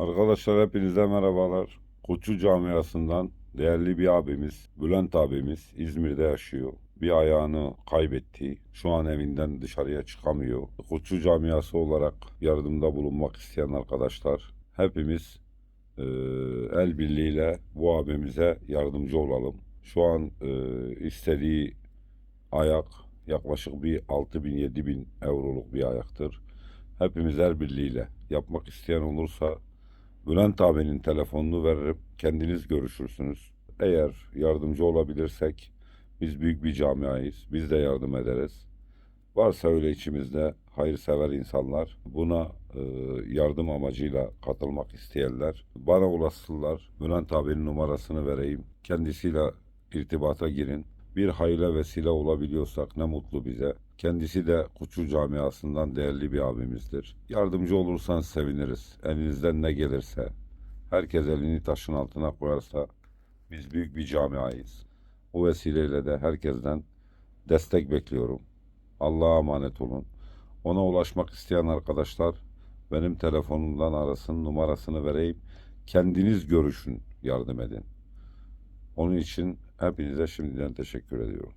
Arkadaşlar hepinize merhabalar. Koçu camiasından değerli bir abimiz, Bülent abimiz İzmir'de yaşıyor. Bir ayağını kaybetti. Şu an evinden dışarıya çıkamıyor. Koçu camiası olarak yardımda bulunmak isteyen arkadaşlar hepimiz e, el birliğiyle bu abimize yardımcı olalım. Şu an e, istediği ayak yaklaşık bir 6 bin 7 bin euroluk bir ayaktır. Hepimiz el birliğiyle yapmak isteyen olursa Bülent abinin telefonunu veririm. Kendiniz görüşürsünüz. Eğer yardımcı olabilirsek biz büyük bir camiayız. Biz de yardım ederiz. Varsa öyle içimizde hayırsever insanlar buna e, yardım amacıyla katılmak isteyenler bana ulaşsınlar. Bülent abinin numarasını vereyim. Kendisiyle irtibata girin. Bir hayırla vesile olabiliyorsak ne mutlu bize. Kendisi de Kuçu camiasından değerli bir abimizdir. Yardımcı olursanız seviniriz. Elinizden ne gelirse. Herkes elini taşın altına koyarsa biz büyük bir camiayız. Bu vesileyle de herkesten destek bekliyorum. Allah'a emanet olun. Ona ulaşmak isteyen arkadaşlar benim telefonumdan arasın numarasını vereyim. Kendiniz görüşün yardım edin. Onun için hepinize şimdiden teşekkür ediyorum.